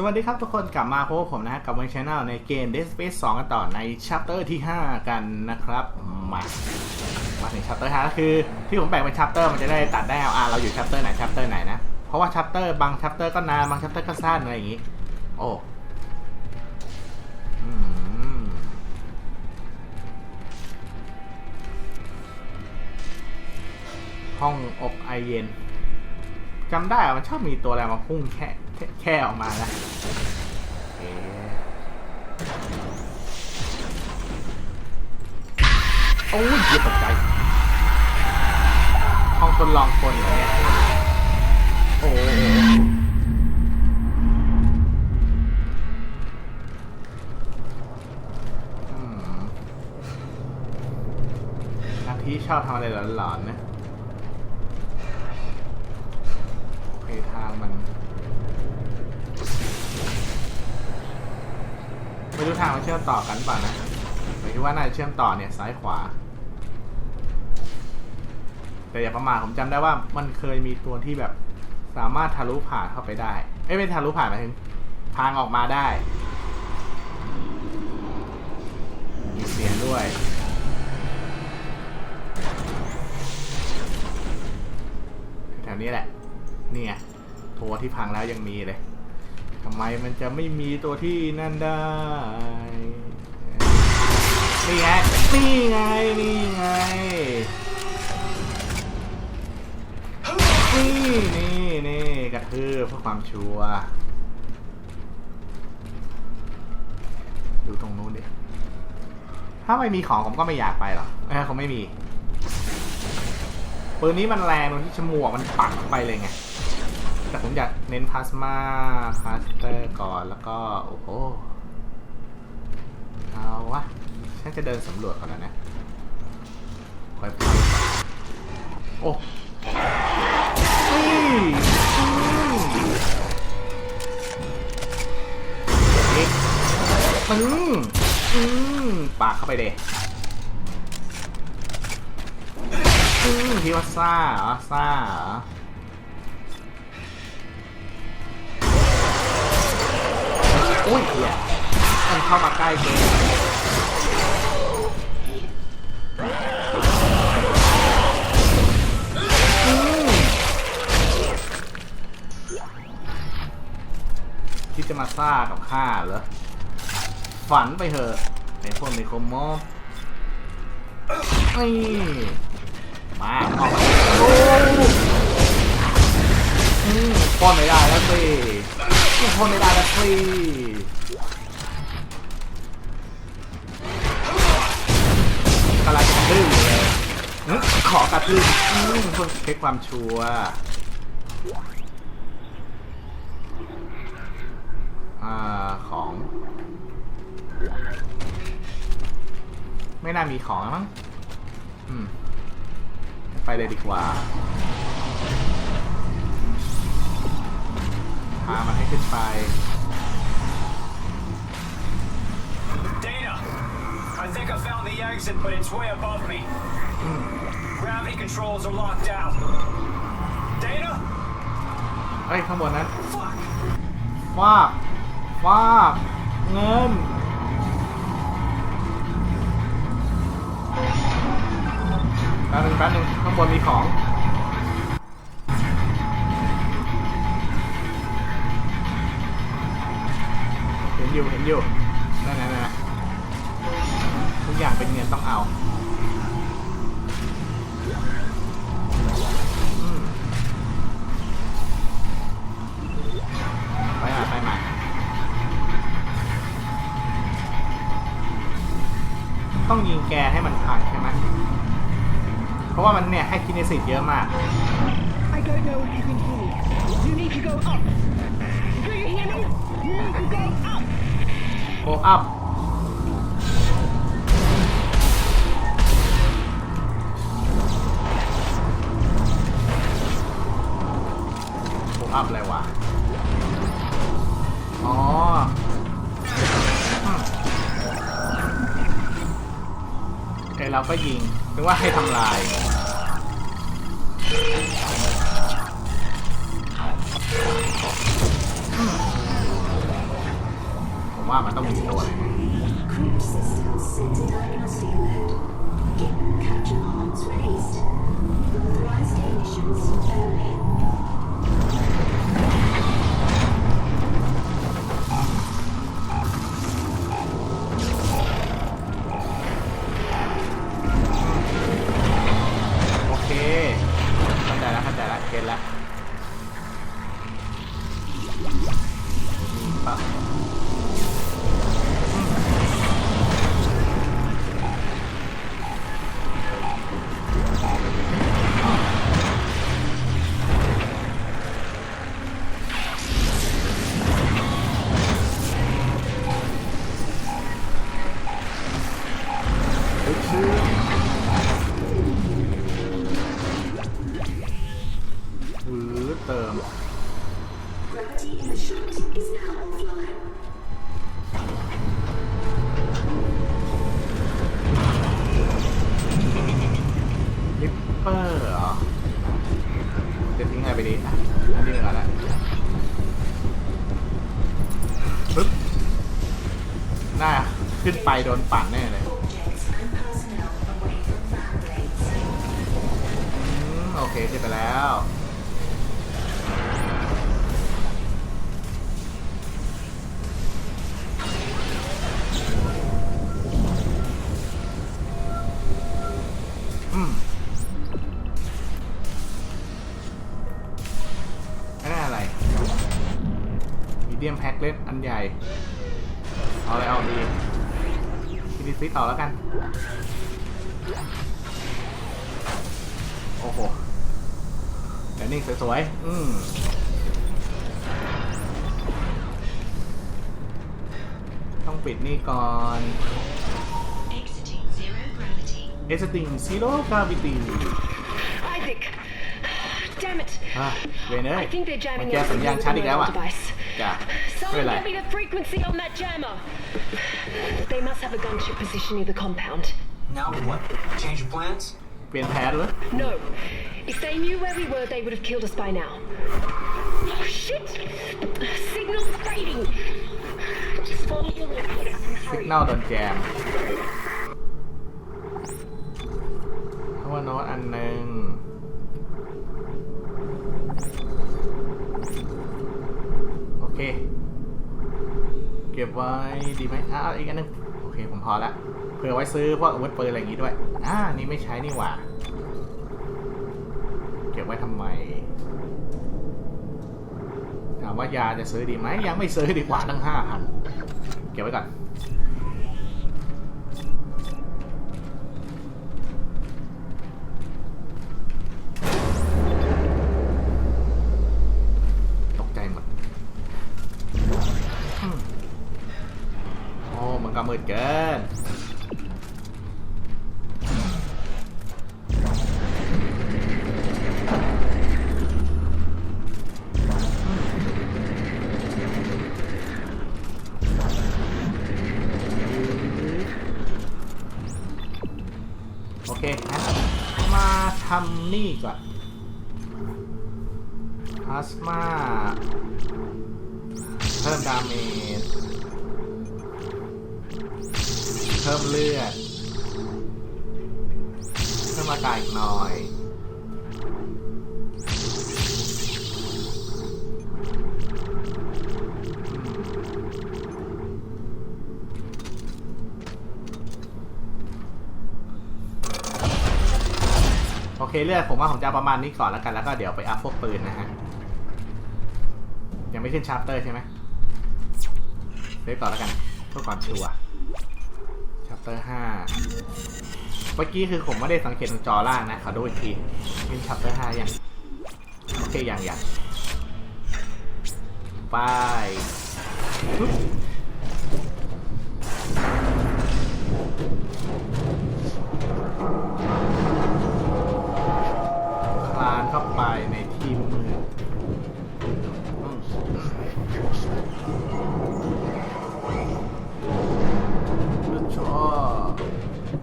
สวัสดีครับทุกคนกลับมาพบกับผมนะฮะกับวันช anel ในเกม Dead Space 2 กันต่อใน chapter ที่ 5 กันนะครับ มามาถึง chapter 5ก็คือ ที่ผมแบ่งเป็น chapter มันจะได้ตัดได้เอาอะเราอยู่ chapter ไหน chapter ไหนนะ เพราะว่า chapter บาง chapter ก็นานบาง chapter ก็สั้นอะไรอย่างงี้ โอ้ห้องอบไอเย็นจำได้อะมันชอบมีตัวอะไรมาพุ่งแค่ แค่แค่ออกมานะโอเคโอ้ยเหี้ยตกใจห้องทดลองคนเนี่ย โอ้โหอืมนักที่ชอบทำอะไรหลอนๆนะ ไม่รู้ทางมันเชื่อมต่อกันเปล่านะหมายถึงว่าน่าจะเชื่อมต่อเนี่ยซ้ายขวา แต่อย่าประมาทผมจำได้ว่ามันเคยมีตัวที่แบบสามารถทะลุผ่านเข้าไปได้เอ้ยไม่ทะลุผ่านหมายถึงทางออกมาได้มีเสียงด้วยแถวนี้แหละนี่ไงตัวที่พังแล้วยังมีเลยำไมมันจะไม่มีตัวที่นั่นได้นี่ไงนี่ไงนี่ไงนี่นี่นี่กระทืบเพื่อความชัวร์ดูตรงนู้นดิถ้าไม่มีของผมก็ไม่อยากไปหรอกเออคงไม่มีปืนนี้มันแรงตรงที่ฉมวกมันปักไปเลยไง แต่ผมอยากเน้นพลาสมาคาสเตอร์ก่อนแล้วก็ โอ้โห เอาวะฉันจะเดินสำรวจก่อนแล้วนะคอยพักโอ้นี่อืมอืมปากเข้าไปเดอืมคิว่าซ่าเหรอซ่าเหรอ อุ้ยเหี้ยมันเข้ามาใกล้เกินอืมคิดจะมาซ่ากับข้าเหรอ ฝันไปเถอะในพวกในโคมอบนี่มาออกมาโอ้ป้อนไม่ได้แล้วสิ ยังป้อนไม่ได้แล้วสิกำลังกระทืบอยู่เลยขอกระทืบอืมเพื่อเช็คความชัวร์อ่ของ ไม่น่ามีของมั้งไปเลยดีกว่า พามันให้ขึ้นไป Dana, I think I found the exit, but it's way above me. Gravity controls are locked out. Dana? เฮ้ยข้างบนนั้น Fuck! ฟาบฟาบเงิน แป๊บนึงแป๊บนึงข้างบนมีของ อยู่เห็นอยู่นั่นนั่นนั่นทุกอย่างเป็นเงินต้องเอาไปมาไปมาต้องยิงแกให้มันพังใช่ไหมเพราะว่ามันเนี่ยให้คินสิตเยอะมาก I don't know if you can hear me. You need to go up. Do you hear me? You need to go up. โกอัพโกอัพอะไรวะ อ๋อ เอ้ยเราก็ยิงนึกว่าให้ทำลาย ว่ามันต้องมีตัวอะไร ไปโดนปั่นแน่เลยอืมโอเคขึ้นไปแล้ว อืมอันนั้นอะไรมีเดียมแพ็คเล็กอันใหญ่ เอาอะไรเอาดี คินิซิต่อแล้วกัน โอ้โหเดี๋ยวนิ่งสวยๆ อืมต้องปิดนี่ก่อน Exiting zero gravity. เอสติงซีโร่กราวิตี้ Isaac! Damn it! อะเวนเอ้ย I think they're มัน jamming เจอ out สัญญาณ the ชัดอีกแล้วอะ device. จ้ะไม่เป็น Someone ไร get me the frequency on that jammer. They must have a gunship position near the compound. Now what? Change your plans? เปลี่ยนแผนเลย No. If they knew where we were, they would have killed us by now. Oh, shit! Signal fading. Just follow your lead. สิก Hurry. แนลโดนแจมเพราะว่าโน้ตอันหนึ่ง ก็บไว้ดีไหมอ้าวอาอีกอันนึงโอเคผมพอละเผื่อไว้ซื้อพวกอาวุธปืนอะไรอย่างงี้ด้วยอ่านี่ไม่ใช้นี่หว่า เก็บไว้ทำไม ถามว่ายาจะซื้อดีไหมยังไม่ซื้อดีกว่าตั้งห้าพันเก็บไว้ก่อน มดาเมจเพิ่มเลือดเพิ่มอากาศอีกหน่อยโอเคเลือกผมว่าผมจะประมาณนี้ก่อนแล้วกันแล้วก็เดี๋ยวไปอัพพวกปืนนะฮะ ยังไม่ขึ้นชาร์ปเตอร์ใช่ไหม เลือกก่อนแล้วกันเพื่อความชัวร์ชัปเตอร์ห้าเมื่อกี้คือผมไม่ได้สังเกตตรงจอล่างนะขอดูอีกทีเป็นชัปเตอร์ห้ายังโอเคยังยังไป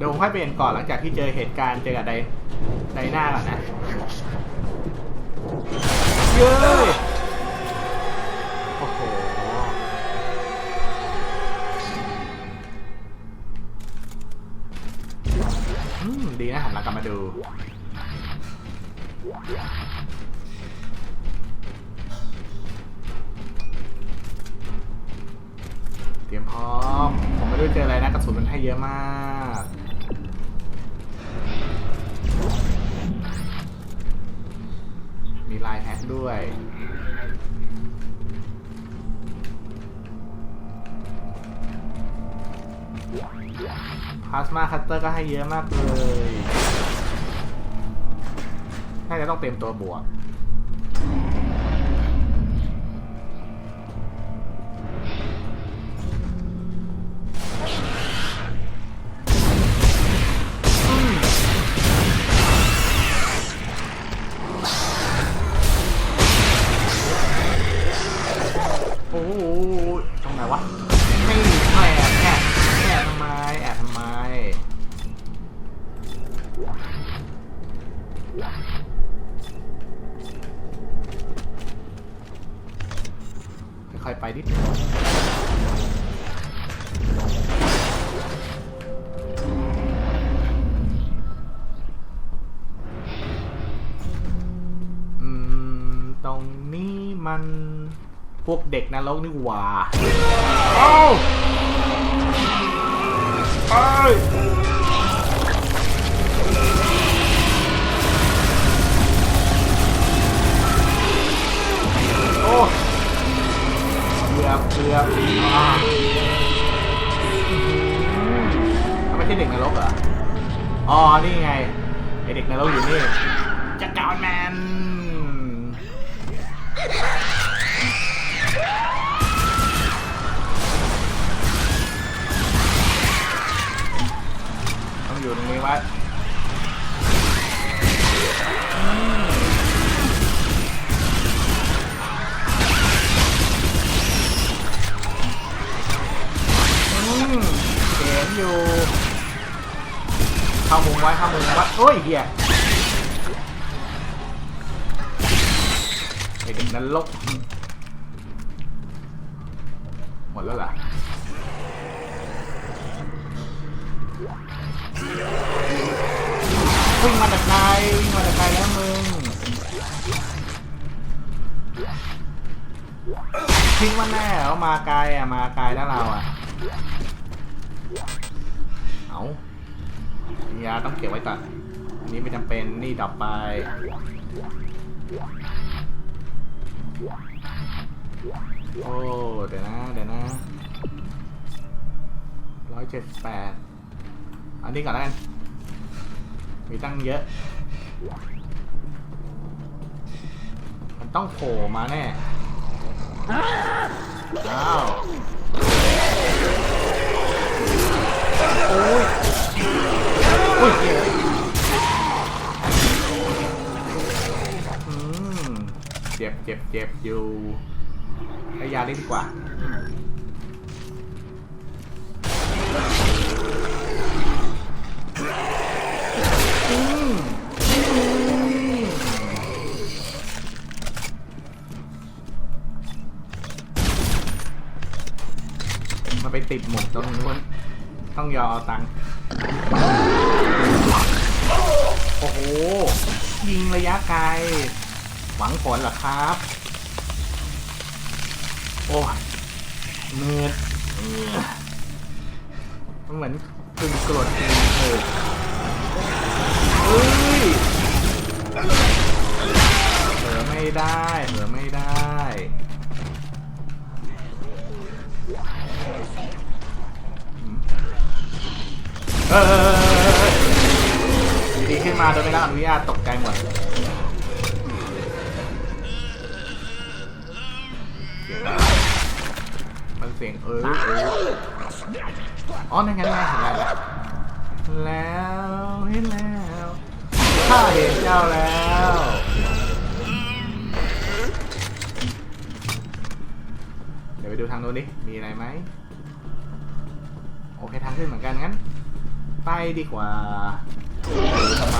เดี๋ยวผมค่อยเปลี่ยนก่อนหลังจากที่เจอเหตุการณ์เจอกับไดไดหน้าก่อนนะเย้โอ้โหดีนะหันหลังกลับมาดูเตรียมพร้อม ผมไม่รู้เจออะไรนะกระสุนมันให้เยอะมาก มีลายแท็กด้วย พลาสมาคัตเตอร์ก็ให้เยอะมากเลย น่าจะต้องเต็มตัวบวก เด็กนรกนี่หว่าเอ้าเอ้ยโอ้เกือบเกือบอ่าทำไมใช่เด็กนรกเหรอ อ๋อ นี่ไง ไอเด็กนรกอยู่นี่จัดการแมน อยู่ตรงนี้ไว้อืมเห็นอยู่ เข้ามุมไว้เข้ามุมไว้โอ้ยเหี้ยไอเด็กนั้นลก อันนี้ไม่จำเป็นนี่ดับไป โอ้เดี๋ยวนะเดี๋ยวนะร้อยเจ็ดแปดอันนี้ก่อนแล้วกันมีตั้งเยอะ มันต้องโผล่มาแน่ อ้าว โอ้ยโอ้ย เจ็บเจ็บเจ็บอยู่ให้ยาได้ดีกว่ามาไปติดหมกตรงนู้นต้องยอเอาตังค์โอ้โห ยิงระยะไกล หวังผลเหรอครับ โอ้ยเนืดเอื้อมันเหมือนกึ่งกรดกึ่งเออเฮ้ยเผลอไม่ได้เผลอไม่ได้เอออยู่ดีขึ้นมาโดยไม่ได้รับอนุญาตตกใจหมด สียงมันเสียงเออเอออ๋อนั่นไงนั่นไงเห็นแล้วแล้วเห็นแล้วข้าเห็นเจ้าแล้วเดี๋ยวไปดูทางโน้นดิมีอะไรไหมโอเคทางขึ้นเหมือนกันงั้น ไปดีกว่าทำไม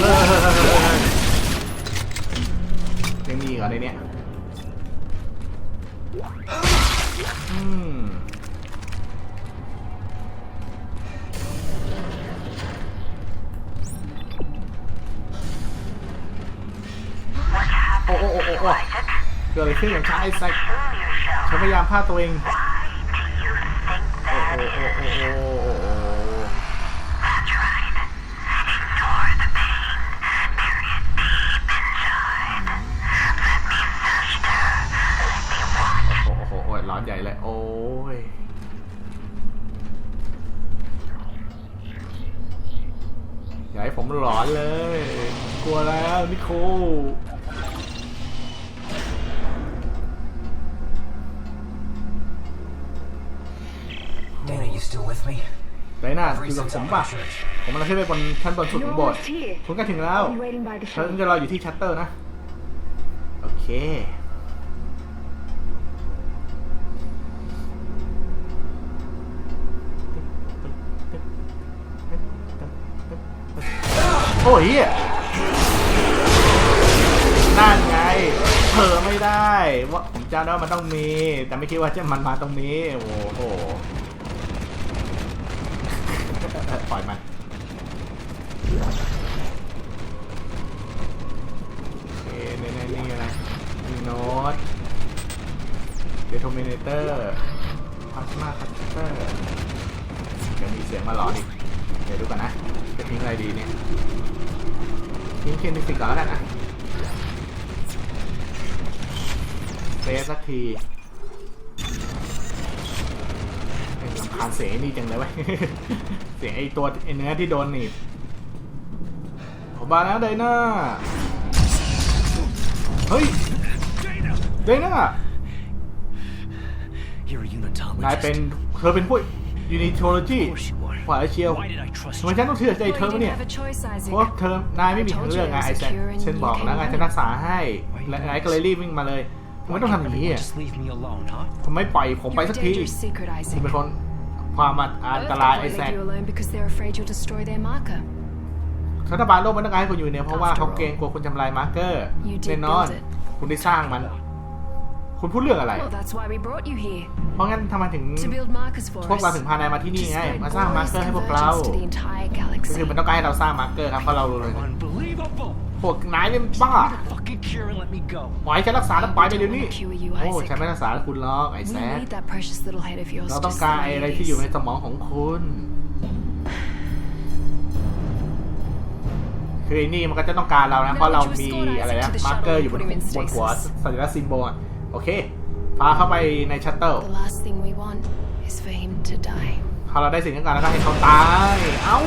เลิกยังมีกเหรอในเนี้ย โอ้โหเกิดอะไรขึ้นกับฉันไอ้แซกฉันพยายามฆ่าตัวเอง โอ้โอ้ ผมหลอนเลย กลัวแล้วนิโค Dana, you still with me? ไรน่าอยู่กับผมป่ะ ผมกำลังขึ้นไปบนชั้นบนสุดของโบสถ์ Almost here. คุณก็ถึงแล้ว I'm waiting by the ฉัน shop. จะรออยู่ที่ชัตเตอร์นะ โอเค โอ้ยนั่นไงเผลอไม่ได้ว่าผมจำได้ว่ามันต้องมี แต่ไม่คิดว่าจะมันมาตรงนี้ โอ้โหปล่อยมัน โอเคในในนี่อะไรมีโน้ตเดโทมิเนเตอร์พลาสมาคัตเตอร์เดี๋ยวมีเสียงมาหลอนอีก เดี๋ยวดูก่อนนะ จะทิ้งอะไรดีเนี่ย ทิ้งเคนดิฟิกก่อนแล้วกันนะเซฟสัก ทีเอ้ยลำคาญเสียงไอ้นี่จังเลยเว้ย เสียงไอ้ตัวไอ้เนื้อที่โดนหนีบผมมาแล้วไดน่า เฮ้ยเดน่า You're a unitologist. นายเป็นเธอเป็นผู้ยูนิโทโลจี Of course you are. ฝ่ายเชียว Why did I trust ทำไม you? ฉันต้องเชื่อใจเธอ Well, วะ you เนี่ย didn't have a choice, เพราะ Isaac. เธอนายไม่มีทางเลือกไงไอ้แซคฉันบอกแล้วไงจะรักษาให้และนายก็เลยรีบวิ่งมาเลยทำ ไม Why ต้องทำ can't อย่างนี้ everyone อะ just leave me alone, huh? ทำไมปล่อยผมไป You're สัก a ที dangerous secret, คุณ Isaac. เป็นคนความอันตรายไอ้ Earth แซ won't ค leave you alone because they're afraid you'll destroy their marker. รัฐบาลโลกไม่ต้องการให้คุณอยู่เนี่ยเพราะว่าเขาเกรงกลัวคุณทำลายมาร์เกอร์ You did แน่นอน build it. คุณได้สร้างมัน คุณพูดเรื่องอะไร Well, that's why we brought you here. เพราะงั้นทำไมถึง To build markers for พวกเรา us. ถึงพานายมาที่นี่ To ไง spread มาสร้างมาร์เกอร์ glorious ให้พวกเรา convergence to the entire ก็ galaxy. คือมันต้องการให้เราสร้างมาร์เกอร์ครับเพราะเรารู้เลย Unbelievable! พวกนายเนี่ยบ้า Get a fucking cure and let me go. ปล่อยฉันรักษาแล้วปล่อยไปเดี๋ยวนี้ We don't wanna cure you, โอ้ Isaac. ฉันไม่รักษาคุณหรอกไอ้ We แซด need that precious little head of yours เรา to ต้องการ study ไอ้อะไร these. ที่อยู่ในสมองของคุณคือไอ้นี่มันก็จะต้องการเรานะ เพราะเรามีอะไรนะมาร์เกอร์อยู่บนบนหัวสัญลักษณ์ซิมโบลอะโอเคพาเข้าไปในชัตเตอร์ The last thing we want is for him to die. พอเราได้สิ่งต้องการแล้วก็ให้เขาตาย เอ้า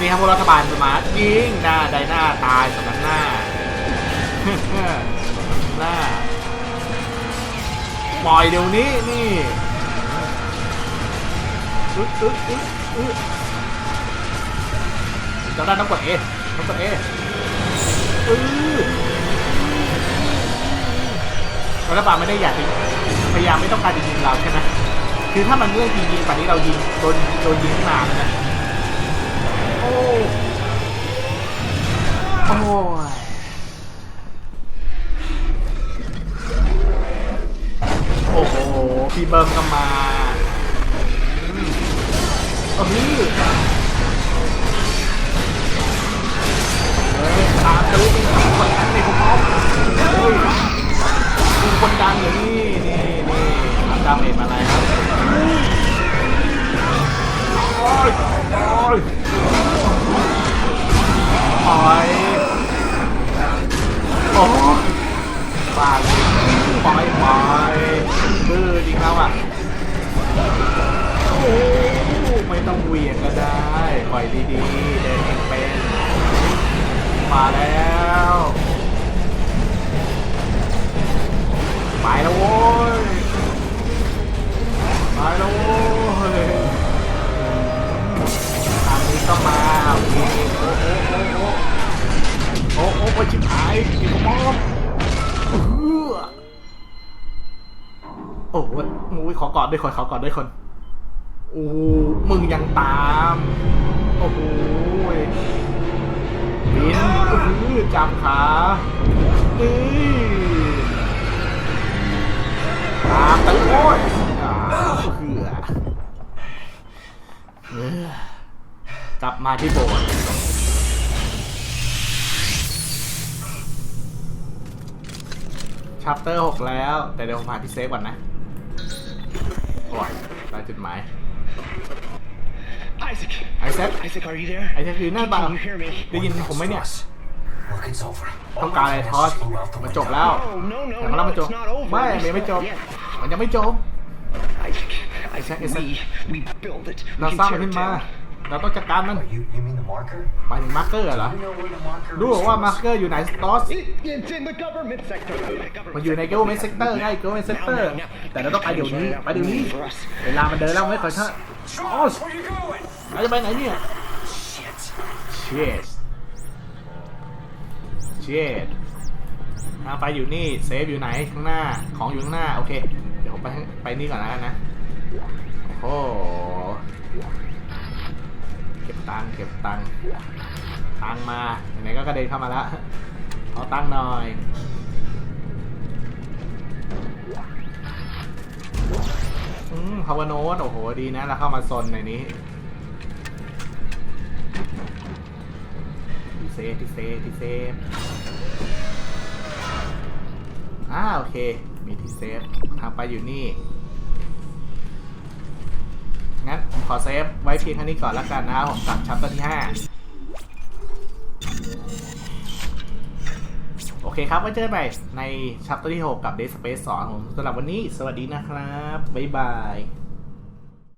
นี่ครับพวกรัฐบาลมายิงหน้าไดหน้าตายสำนักหน้าหน้าปล่อยเดี๋ยวนี้นี่อึ๊ดอึ๊ดอึ๊ดอึ๊ดจำได้ต้องกดเอต้องกดเออรัฐบาลไม่ได้อยากพยายามไม่ต้องการจะยิงเราใช่ไหมคือถ้ามันเรื่องจริงๆป่านนี้เรายิงโดนโดนยิงมาแล้วนะ โอ้โอ้ยโอ้โห พี่เบิร์มก็มาอืมเออเฮ้ยตามตื้อเป็นคนดังในผมพร้อมเฮ้ยเป็นคนดังเหรอนี่นี่นี่ทำดาเมจมาอะไรครับโอ้ยโอ้ย อยปบื้อจริงแล้วอะโอ้ไม่ต้องเวียงก็ได้ปล่อยดีๆเดินเองเป็นมาแล้วไปแล้วโว้ยไปแล้วโว้ยทางนี้ก็มาโอเคโอ้โอ้โอ้โอ้โอ้โอ้ชิบหายอีกมอบเอื้อโอ้โหโอ้ยขอกอดด้วยคนขอกอดด้วยคนโอ้มึงยังตาม โอ้โหบินอื้อจับขาอื้อตามตะโอ้ยเหือเออกลับมาที่โบสถ์ชชัปเตอร์หกแล้ว แต่เดี๋ยวผมหาที่เซฟก่อนนะ โอ้ยได้จุดหมาย Isaac. Isaac? Isaac, are you there? ไอ้เจ้าคือหน้าเปล่า Can you hear me? ได้ยินผมไหมเนี่ย Look, it's over. ต้องการอะไรทอสมันจบแล้ว No, no, no, แต่มัน no, ไม่จบ it's not over. ไม่ It's มันยังไม่จบ not yet. มันยังไม่จบ Isaac, Isaac, Isaac, Isaac. we, we build it. เรา We สร้าง can มัน tear ขึ้น it มา down. เราต้องจัดการมัน You, you mean the marker? หมายถึงมาร์เกอร์เหรอ You know where the marker รู้ว่ามาร์เกอร์อยู่ไหนสตอส It, it's in the government sector. Government มันอยู่ใน sector. เกลเมนเซกเตอร์ไงเกลเมนเซกเตอร์ Now, now, now. แต่เราต้องไปเดี๋ยวนี้ Trying to ไปเดี๋ยวนี้ for us. เวลามันเดินแล้วไม่ขอเถอะ Charles, where you going? เราจะไปไหนเนี่ย Shit. เชียสเชียสทางไปอยู่นี่เซฟอยู่ไหนข้างหน้าของอยู่ข้างหน้าโอเค เดี๋ยวผมไปข้างไปนี่ก่อนแล้วกันนะโอ้โหเก็บ ตังเก็บตังตังมาไหนก็กระเด็นเข้ามาแล้วเอาตังหน่อยอืมพาวโนตโอ้โหดีนะแล้วเข้ามาซนในนี้ทีเซฟทีเซฟทีเซฟอ่าโอเค มีทีเซฟทางไปอยู่นี่ ขอเซฟไว้เพียงเท่านี้ก่อนแล้วกันนะครับผมกับชัปเตอร์ที่ 5 โอเคครับไว้เจอกันใหม่ในชัปเตอร์ที่ 6 กับ Dead Space 2ผมสำหรับวันนี้สวัสดีนะครับ บ๊ายบาย